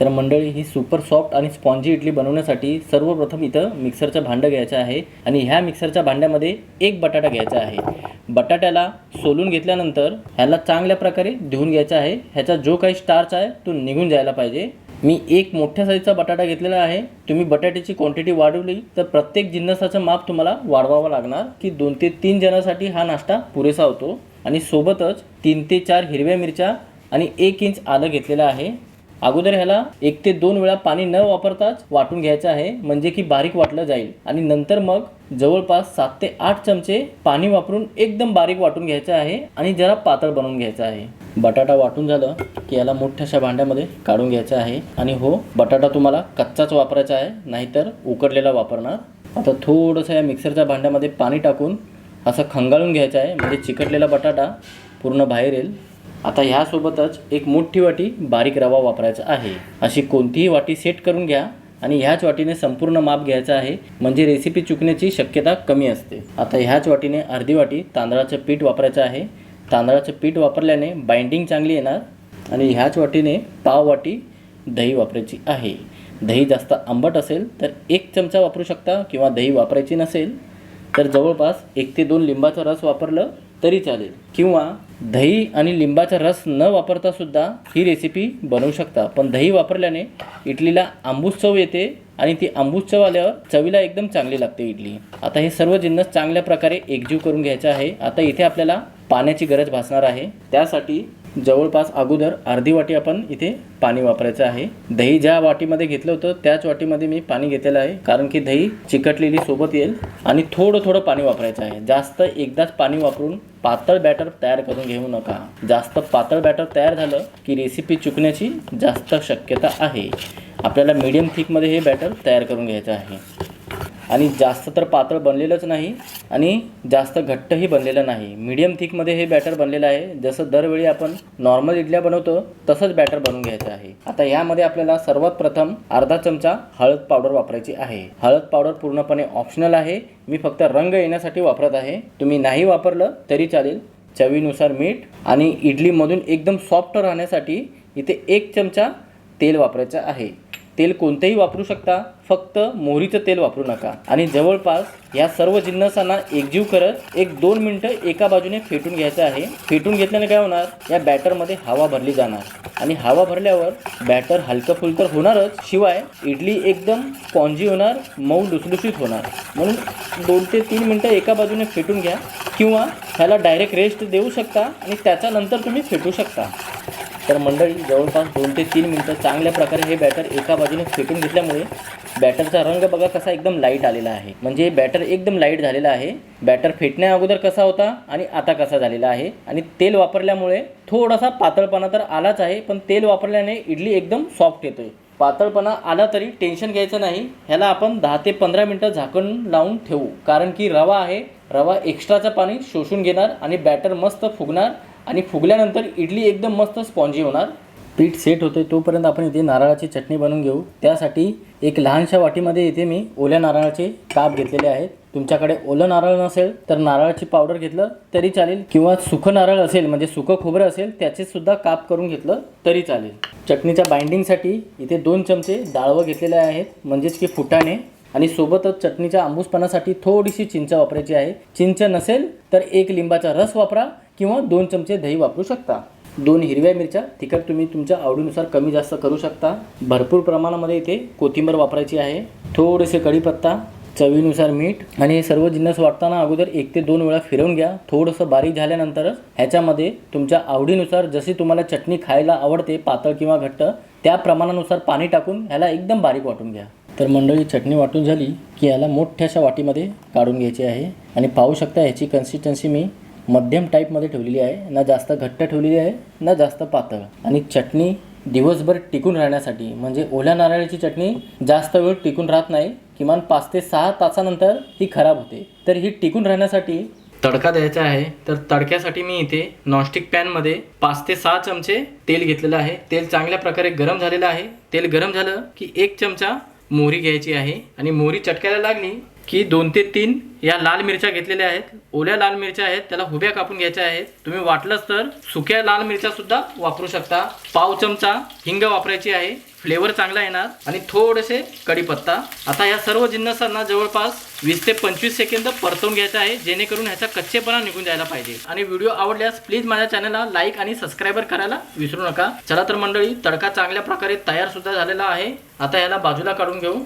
तर मंडळी ही सुपर सॉफ्ट आणि स्पॉन्जी इडली बनवण्यासाठी सर्वप्रथम इथं मिक्सरचं भांडं घ्यायचं आहे आणि ह्या मिक्सरच्या भांड्यामध्ये एक बटाटा घ्यायचा आहे. बटाट्याला सोलून घेतल्यानंतर ह्याला चांगल्या प्रकारे धुवून घ्यायचा आहे. ह्याचा जो काही स्टार्च आहे तो निघून जायला पाहिजे. मी एक मोठ्या साईजचा बटाटा घेतलेला आहे. तुम्ही बटाट्याची क्वांटिटी वाढवली तर प्रत्येक जिन्नसाचं माप तुम्हाला वाढवावं लागणार की दोन ते तीन जणांसाठी हा नाश्ता पुरेसा होतो. आणि सोबतच तीन ते चार हिरव्या मिरच्या आणि एक इंच आलं घेतलेलं आहे. अगोदर ह्याला एक ते दोन वेळा पाणी न वापरताच वाटून घ्यायचं आहे म्हणजे की बारीक वाटलं जाईल. आणि नंतर मग जवळपास सात ते आठ चमचे पाणी वापरून एकदम बारीक वाटून घ्यायचं आहे आणि जरा पातळ बनवून घ्यायचं आहे. बटाटा वाटून झालं की याला मोठ्याशा भांड्यामध्ये काढून घ्यायचं आहे. आणि हो बटाटा तुम्हाला कच्चाच वापरायचा आहे नाहीतर उकडलेला वापरणार. आता थोडंसं या मिक्सरच्या भांड्यामध्ये पाणी टाकून असं खंगाळून घ्यायचं आहे म्हणजे चिकटलेला बटाटा पूर्ण बाहेर येईल. आता ह्यासोबतच एक मोठी वाटी बारीक रवा वापरायचा आहे. अशी कोणतीही वाटी सेट करून घ्या आणि ह्याच वाटीने संपूर्ण माप घ्यायचं आहे. म्हणजे रेसिपी चुकण्याची शक्यता कमी असते. आता ह्याच वाटीने अर्धी वाटी तांदळाचं पीठ वापरायचं आहे. तांदळाचं पीठ वापरल्याने बाइंडिंग चांगली येणार आणि ह्याच वाटीने पाव वाटी दही वापरायची आहे. दही जास्त आंबट असेल तर एक चमचा वापरू शकता किंवा दही वापरायची नसेल तर जवळपास एक ते दोन लिंबाचा रस वापरलं तरी चालेल. किंवा दही आणि लिंबाचा रस न वापरता सुद्धा ही रेसिपी बनवू शकता. पण दही वापरल्याने इडलीला आंबूस चव येते आणि ती आंबूस चव आल्यावर चवीला एकदम चांगली लागते इडली. आता हे सर्व जिन्नस चांगल्या प्रकारे एकजीव करून घ्यायचं आहे. आता इथे आपल्याला पाण्याची गरज भासणार आहे. त्यासाठी जवळपास अगोदर अर्धी वाटी आपण इथे पाणी वापरायचं आहे. दही ज्या वाटीमध्ये घेतलं होतं त्याच वाटीमध्ये मी पाणी घेतलेलं आहे. कारण की दही चिकटलेली सोबत येईल आणि थोडं थोडं पाणी वापरायचं आहे. जास्त एकदाच पाणी वापरून पातळ बॅटर तयार करून घेऊ नका. जास्त पातळ बॅटर तयार झालं की रेसिपी चुकण्याची जास्त शक्यता आहे. आपल्याला मीडियम थिकमध्ये हे बॅटर तयार करून घ्यायचं आहे. आणि जास्त तर पातळ बनलेलंच नाही आणि जास्त घट्टही बनलेलं नाही. मीडियम थिकमध्ये हे बॅटर बनलेलं आहे. जसं दरवेळी आपण नॉर्मल इडल्या बनवतो तसंच बॅटर बनवून घ्यायचं आहे. आता यामध्ये आपल्याला सर्वात प्रथम अर्धा चमचा हळद पावडर वापरायची आहे. हळद पावडर पूर्णपणे ऑप्शनल आहे. मी फक्त रंग येण्यासाठी वापरत आहे. तुम्ही नाही वापरलं तरी चालेल. चवीनुसार मीठ आणि इडलीमधून एकदम सॉफ्ट राहण्यासाठी इथे एक चमचा तेल वापरायचं आहे. तेल कोणतेही वापरू शकता फक्त मोहरीचं तेल वापरू नका. आणि जवळपास या सर्व जिन्नसांना एकजीव करत एक दोन मिनटं एका बाजूने फेटून घ्यायचं आहे. फेटून घेतल्याने काय होणार? या बॅटरमध्ये हवा भरली जाणार. आणि हवा भरल्यावर बॅटर हलकं फुलकं होणारच. शिवाय इडली एकदम स्पॉन्जी होणार मऊ लुसलुशीत होणार. म्हणून दोन ते तीन मिनटं एका बाजूने फेटून घ्या. किंवा ह्याला डायरेक्ट रेस्ट देऊ शकता आणि त्याच्यानंतर तुम्ही फेटू शकता. तर मंडळी जवळपास दोन ते तीन मिनटं चांगल्या प्रकारे हे बॅटर एका बाजूने फेटून घेतल्यामुळे बॅटरचा रंग बघा कसा एकदम लाइट आलेला आहे. म्हणजे बॅटर एकदम लाइट झालेला आहे. बॅटर फेटण्या अगोदर कसा होता आणि आता कसा झालेला आहे. आणि तेल वापरल्यामुळे थोडासा पातळपणा तर आलाच आहे पण तेल वापरल्याने इडली एकदम सॉफ्ट येतोय. पातळपणा आला तरी टेन्शन घ्यायचं नाही. ह्याला आपण दहा ते पंधरा मिनटं झाकण लावून ठेवू. कारण की रवा आहे. रवा एक्स्ट्राचं पाणी शोषून घेणार आणि बॅटर मस्त फुगणार. आणि फुगल्यानंतर इडली एकदम मस्त स्पॉन्जी होणार. पीठ सेट होते तोपर्यंत आपण इथे नारळाची चटणी बनवून घेऊ. त्यासाठी एक लहानशा वाटीमध्ये इथे मी ओल्या नारळाचे काप घेतलेले आहेत. तुमच्याकडे ओलं नारळ नसेल तर नारळाची पावडर घेतलं तरी चालेल. किंवा सुखं नारळ असेल म्हणजे सुकं खोबरं असेल त्याचे सुद्धा काप करून घेतलं तरी चालेल. चटणीच्या बाइंडिंगसाठी इथे दोन चमचे डाळवं घेतलेले आहेत म्हणजेच की फुटाणे. आणि सोबतच चटणीच्या आंबूसपणासाठी थोडीशी चिंच वापरायची आहे. चिंच नसेल तर एक लिंबाचा रस वापरा. किंवा दोन चमचे दही वापरू शकता. दोन हिरव्या मिरच्या तिखट तुम्ही तुमच्या आवडीनुसार कमी जास्त करू शकता. भरपूर प्रमाणामध्ये इथे कोथिंबीर वापरायची आहे. थोडेसे कढीपत्ता चवीनुसार मीठ आणि हे सर्व जिन्नस वाटताना अगोदर एक ते दोन वेळा फिरवून घ्या. थोडंसं बारीक झाल्यानंतरच ह्याच्यामध्ये तुमच्या आवडीनुसार जशी तुम्हाला चटणी खायला आवडते पातळ किंवा घट्ट त्या प्रमाणानुसार पाणी टाकून ह्याला एकदम बारीक वाटून घ्या. तर मंडळी चटणी वाटून झाली की याला मोठ्याशा वाटीमध्ये काढून घ्यायची आहे. आणि पाहू शकता ह्याची कन्सिस्टन्सी मी मध्यम टाईपमध्ये ठेवलेली आहे. ना जास्त घट्ट ठेवलेली आहे ना जास्त पातळ. आणि चटणी दिवसभर टिकून राहण्यासाठी म्हणजे ओल्या नारळाची चटणी जास्त वेळ टिकून राहत नाही किमान पाच ते सहा तासानंतर ती खराब होते. तर ही टिकून राहण्यासाठी तडका द्यायचा आहे. तर तडक्यासाठी मी इथे नॉनस्टिक पॅनमध्ये पाच ते सहा चमचे तेल घेतलेलं आहे. तेल चांगल्या प्रकारे गरम झालेलं आहे. तेल गरम झालं की एक चमचा मोहरी घ्यायची आहे. आणि मोहरी चटकायला लागली की दोन ते तीन या लाल मिरच्या घेतलेल्या आहेत. ओल्या लाल मिरच्या आहेत त्याला हुब्या कापून घ्यायच्या आहेत. तुम्ही वाटलंच तर सुक्या लाल मिरच्या सुद्धा वापरू शकता. पाव चमचा हिंग वापरायची आहे. फ्लेवर चांगला येणार आणि थोडेसे कढीपत्ता आता ह्या सर्व जिन्नसांना जवळपास वीस ते पंचवीस सेकंद परतवून घ्यायचं आहे जेणेकरून ह्याचा कच्चेपणा निघून जायला पाहिजे. आणि व्हिडिओ आवडल्यास प्लीज माझ्या चॅनलला लाईक आणि सबस्क्राईबर करायला विसरू नका. चला तर मंडळी तडका चांगल्या प्रकारे तयार सुद्धा झालेला आहे. आता याला बाजूला काढून घेऊ.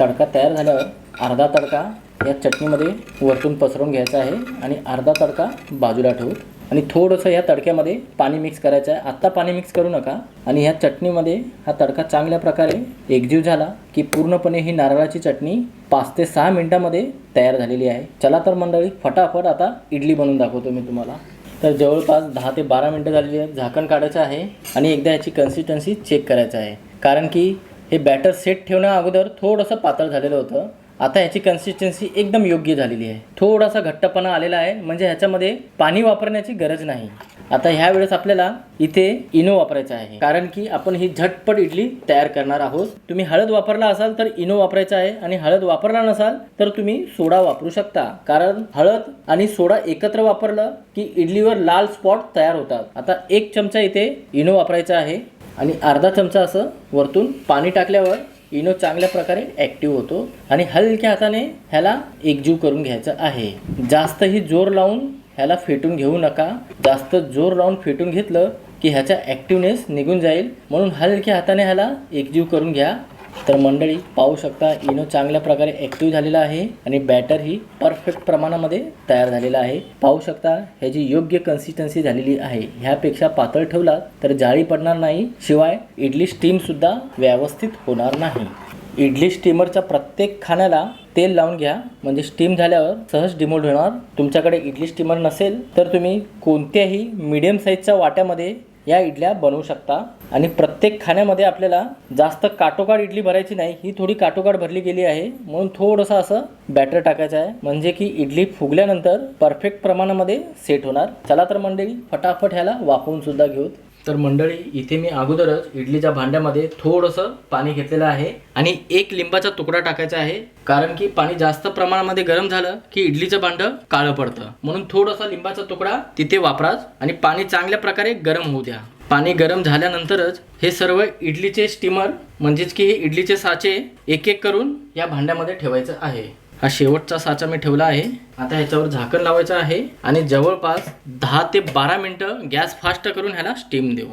तडका तयार झाल्यावर अर्धा तडका या चटणीमध्ये वरतून पसरवून घ्यायचा आहे आणि अर्धा तडका बाजूला ठेवू. आणि थोडंसं या तडक्यामध्ये पाणी मिक्स करायचं आहे. आत्ता पाणी मिक्स करू नका. आणि ह्या चटणीमध्ये हा तडका चांगल्या प्रकारे एकजीव झाला की पूर्णपणे ही नारळाची चटणी पाच ते सहा मिनिटामध्ये तयार झालेली आहे. चला तर मंडळी फटाफट आता इडली बनवून दाखवतो मी तुम्हाला. तर जवळपास दहा ते बारा मिनटं झालेली आहेत. झाकण काढायचं आहे आणि एकदा याची कन्सिस्टन्सी चेक करायचं आहे. कारण की हे बॅटर सेट ठेवण्या अगोदर थोडंसं पातळ झालेलं होतं. आता ह्याची कन्सिस्टन्सी एकदम योग्य झालेली आहे. थोडासा घट्टपणा आलेला आहे म्हणजे ह्याच्यामध्ये पाणी वापरण्याची गरज नाही. आता ह्या वेळेस आपल्याला इथे इनो वापरायचा आहे. कारण की आपण ही झटपट इडली तयार करणार आहोत. तुम्ही हळद वापरला असाल तर इनो वापरायचा आहे आणि हळद वापरला नसाल तर तुम्ही सोडा वापरू शकता. कारण हळद आणि सोडा एकत्र वापरलं की इडलीवर लाल स्पॉट तयार होतात. आता एक चमचा इथे इनो वापरायचा आहे आणि अर्धा चमचा असं वरतून पाणी टाकल्यावर इनो चांगल्या प्रकारे ॲक्टिव्ह होतो आणि हलक्या हाताने ह्याला एकजीव करून घ्यायचं आहे. जास्तही जोर लावून ह्याला फेटून घेऊ नका. जास्त जोर लावून फेटून घेतलं की ह्याचा ॲक्टिवनेस निघून जाईल. म्हणून हलक्या हाताने ह्याला एकजीव करून घ्या. तर मंडळी पाहू शकता इनो चांगल्या प्रकारे ॲक्टिव्ह झालेला आहे आणि बॅटर ही परफेक्ट प्रमाणामध्ये तयार झालेला आहे. पाहू शकता ह्याची योग्य कन्सिस्टन्सी झालेली आहे ह्यापेक्षा पातळ ठेवला तर जाळी पडणार नाही. शिवाय इडली स्टीमसुद्धा व्यवस्थित होणार नाही. इडली स्टीमरच्या प्रत्येक खाण्याला तेल लावून घ्या. म्हणजे स्टीम झाल्यावर सहज डिमोल्ड होणार. तुमच्याकडे इडली स्टीमर नसेल तर तुम्ही कोणत्याही मीडियम साईजच्या वाट्यामध्ये या इडल्या बनवू शकता. आणि प्रत्येक खाण्यामध्ये आपल्याला जास्त काटोकाट इडली भरायची नाही ही थोडी काटोकाट भरली गेली आहे. म्हणून थोडंसं असं बॅटर टाकायचं आहे. म्हणजे की इडली फुगल्यानंतर परफेक्ट प्रमाणामध्ये सेट होणार. चला तर मंडळी फटाफट ह्याला वापरून सुद्धा घेऊ तर मंडळी इथे मी अगोदरच इडलीच्या भांड्यामध्ये थोडंसं पाणी घेतलेलं आहे आणि एक लिंबाचा तुकडा टाकायचा आहे. कारण की पाणी जास्त प्रमाणामध्ये गरम झालं की इडलीचं भांडं काळं पडतं. म्हणून थोडासा लिंबाचा तुकडा तिथे वापराच आणि पाणी चांगल्या प्रकारे गरम होऊ द्या. पाणी गरम झाल्यानंतरच हे सर्व इडलीचे स्टीमर म्हणजेच की हे इडलीचे साचे एक एक करून या भांड्यामध्ये ठेवायचं आहे. हा शेवटचा साचा मी ठेवला आहे. आता ह्याच्यावर झाकण लावायचं आहे आणि जवळपास दहा ते बारा मिनटं गॅस फास्ट करून ह्याला स्टीम देऊ.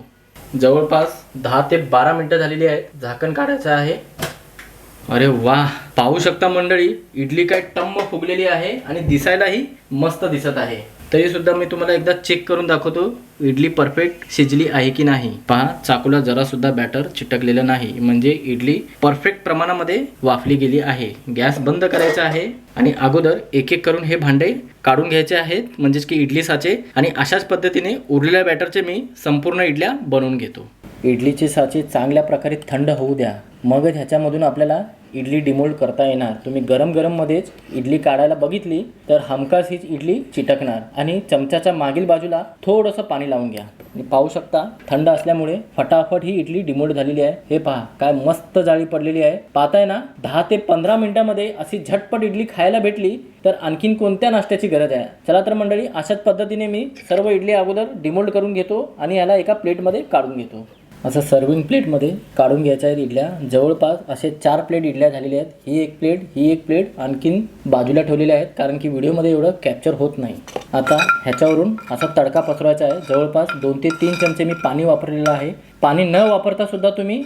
जवळपास दहा ते बारा मिनटं झालेली आहेत झाकण काढायचं आहे. अरे वा पाहू शकता मंडळी इडली काय टम्म फुगलेली आहे आणि दिसायलाही मस्त दिसत आहे. तरी सुद्धा मी तुम्हाला एकदा चेक करून दाखवतो इडली परफेक्ट शिजली आहे की नाही. पहा चाकूला जरा सुद्धा बॅटर चिटकलेलं नाही. म्हणजे इडली परफेक्ट प्रमाणामध्ये वाफली गेली आहे. गॅस बंद करायचा आहे आणि अगोदर एक एक करून हे भांडे काढून घ्यायचे आहेत. म्हणजेच की इडली साचे आणि अशाच पद्धतीने उरलेल्या बॅटरचे मी संपूर्ण इडल्या बनवून घेतो. इडलीचे साचे चांगल्या प्रकारे थंड होऊ द्या. मग ह्याच्यामधून आपल्याला इडली डिमोल्ड करता येणार. तुम्ही गरम गरममध्येच इडली काढायला बघितली तर हमखास हीच इडली चिटकणार. आणि चमच्याच्या मागील बाजूला थोडंसं पाणी लावून घ्या. पाहू शकता थंड असल्यामुळे फटाफट ही इडली डिमोल्ड झालेली आहे. हे पहा काय मस्त जाळी पडलेली आहे. पाहताय ना दहा ते पंधरा मिनिटांमध्ये अशी झटपट इडली खायला भेटली तर आणखीन कोणत्या नाश्त्याची गरज आहे? चला तर मंडळी अशाच पद्धतीने मी सर्व इडली अगोदर डिमोल्ड करून घेतो आणि याला एका प्लेटमध्ये काढून घेतो. असं सर्विंग प्लेटमध्ये काढून घ्यायच्या आहेत इडल्या. जवळपास असे चार प्लेट इडल्या झालेल्या आहेत. ही एक प्लेट ही एक प्लेट आणखीन बाजूला ठेवलेल्या आहेत कारण की व्हिडिओमध्ये एवढं कॅप्चर होत नाही. आता ह्याच्यावरून असा तडका पसरवायचा आहे. जवळपास दोन ते तीन चमचे मी पाणी वापरलेलं आहे. पाणी न वापरता सुद्धा तुम्ही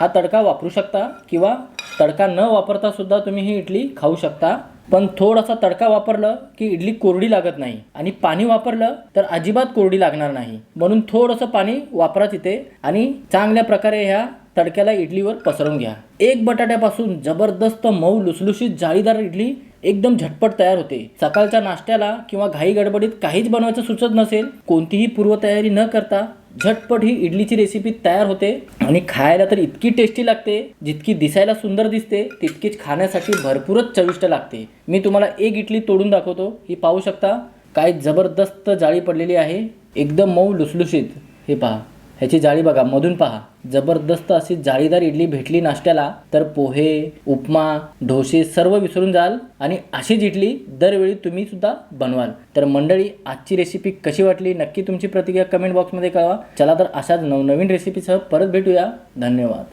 हा तडका वापरू शकता किंवा तडका न वापरता सुद्धा तुम्ही ही इडली खाऊ शकता. पण थोडासा तडका वापरलं की इडली कोरडी लागत नाही आणि पाणी वापरलं तर अजिबात कोरडी लागणार नाही. म्हणून थोडंसं पाणी वापरा तिथे आणि चांगल्या प्रकारे ह्या तडक्याला इडलीवर पसरवून घ्या. एक बटाट्यापासून जबरदस्त मऊ लुसलुशीत जाळीदार इडली एकदम झटपट तयार होते. सकाळच्या नाश्त्याला किंवा घाई गडबडीत काहीच बनवायचं सुचत नसेल कोणतीही पूर्वतयारी न करता झटपट ही इडलीची रेसिपी तयार होते आणि खायला तर इतकी टेस्टी लागते जितकी दिसायला सुंदर दिसते तितकीच खाण्यासाठी भरपूरच चविष्ट लागते. मी तुम्हाला एक इडली तोडून दाखवतो ही पाहू शकता. काय जबरदस्त जाळी पडलेली आहे. एकदम मऊ लुसलुशीत. हे पहा. ह्याची जाळी बघा मधून पहा. जबरदस्त अशी जाळीदार इडली भेटली नाश्त्याला तर पोहे उपमा ढोसे सर्व विसरून जाल आणि अशीच इडली दरवेळी तुम्ही सुद्धा बनवाल. तर मंडळी आजची रेसिपी कशी वाटली? नक्की तुमची प्रतिक्रिया कमेंट बॉक्समध्ये कळवा. चला तर अशाच नवनवीन रेसिपीसह परत भेटूया. धन्यवाद.